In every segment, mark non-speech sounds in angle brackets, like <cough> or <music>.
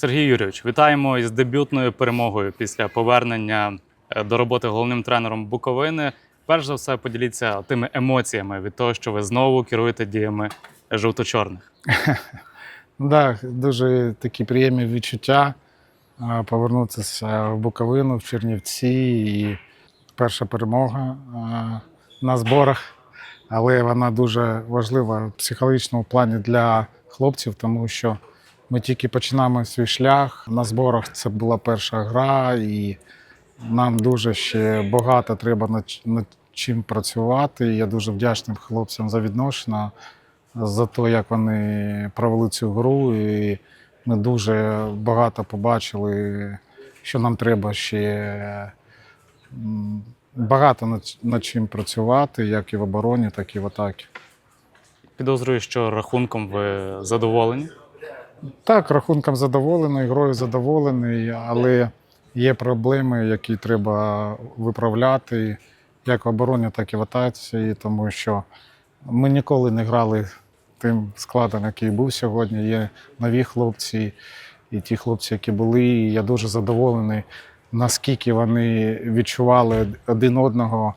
Сергій Юрійович, вітаємо із дебютною перемогою після повернення е, до роботи головним тренером Буковини. Перш за все, поділіться тими емоціями від того, що ви знову керуєте діями жовто-чорних. <laughs> Да, дуже такі приємні відчуття повернутися в Буковину, в Чернівці. І перша перемога на зборах. Але вона дуже важлива в психологічному плані для хлопців, тому що ми тільки починаємо свій шлях. На зборах це була перша гра, і нам дуже ще багато треба над, над чим працювати. Я дуже вдячний хлопцям за відношення за те, як вони провели цю гру. І ми дуже багато побачили, що нам треба ще багато над, над чим працювати, як і в обороні, так і в атакі. Підозрюю, що рахунком ви задоволені. Так, рахунком задоволений, грою задоволений, але є проблеми, які треба виправляти як в обороні, так і в атаці, тому що ми ніколи не грали тим складом, який був сьогодні. Є нові хлопці, і ті хлопці, які були. І я дуже задоволений, наскільки вони відчували один одного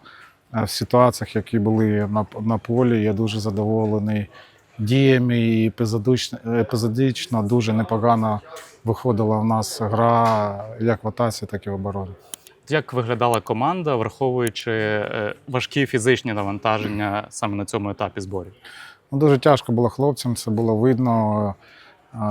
е, в ситуаціях, які були на, на полі. Я дуже задоволений діями і епізодично, епізодично дуже непогано виходила в нас гра як в атаці, так і в обороні. Як виглядала команда, враховуючи е, важкі фізичні навантаження саме на цьому етапі зборів? Ну, дуже тяжко було хлопцям, це було видно,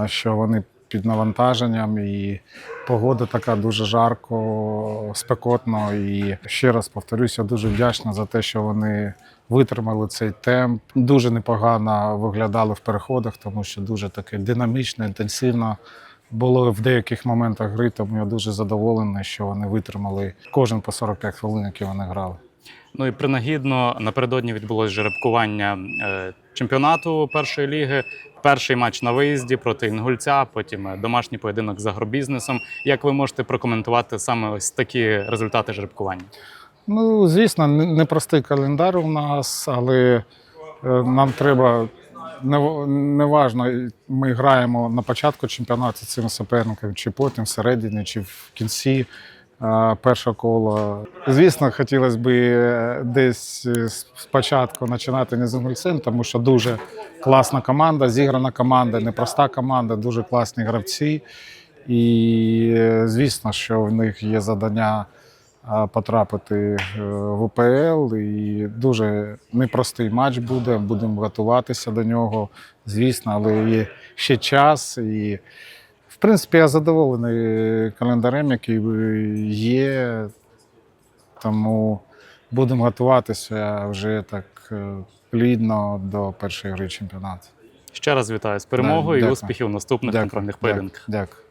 що вони під навантаженням, і погода така дуже жарко, спекотно. І ще раз повторюся, дуже вдячна за те, що вони витримали цей темп. Дуже непогано виглядали в переходах, тому що дуже таке динамічно, інтенсивно. Було в деяких моментах гри, тому я дуже задоволений, що вони витримали кожен по 45 хвилин, які вони грали. Ну і принагідно напередодні відбулось жеребкування е, чемпіонату першої ліги. Перший матч на виїзді проти інгульця, потім е, домашній поєдинок з агробізнесом. Як ви можете прокоментувати саме ось такі результати жеребкування? Ну, звісно, непростий календар у нас, але е, нам треба не- неважно, ми граємо на початку чемпіонату цим суперником, чи потім всередині, чи в кінці е, першого кола. Звісно, хотілося б е, десь спочатку починати не з Інгульцем, тому що дуже класна команда, зіграна команда, непроста команда, дуже класні гравці. І звісно, що в них є завдання потрапити е, в УПЛ. І дуже непростий матч буде. Будемо готуватися до нього, звісно, але є ще час. І, в принципі, я задоволений календарем, який є. Тому будемо готуватися вже так е, плідно до першої гри чемпіонату. Ще раз вітаю з перемогою і дякую. успіхів у наступних контрольних поєдинках. Дякую.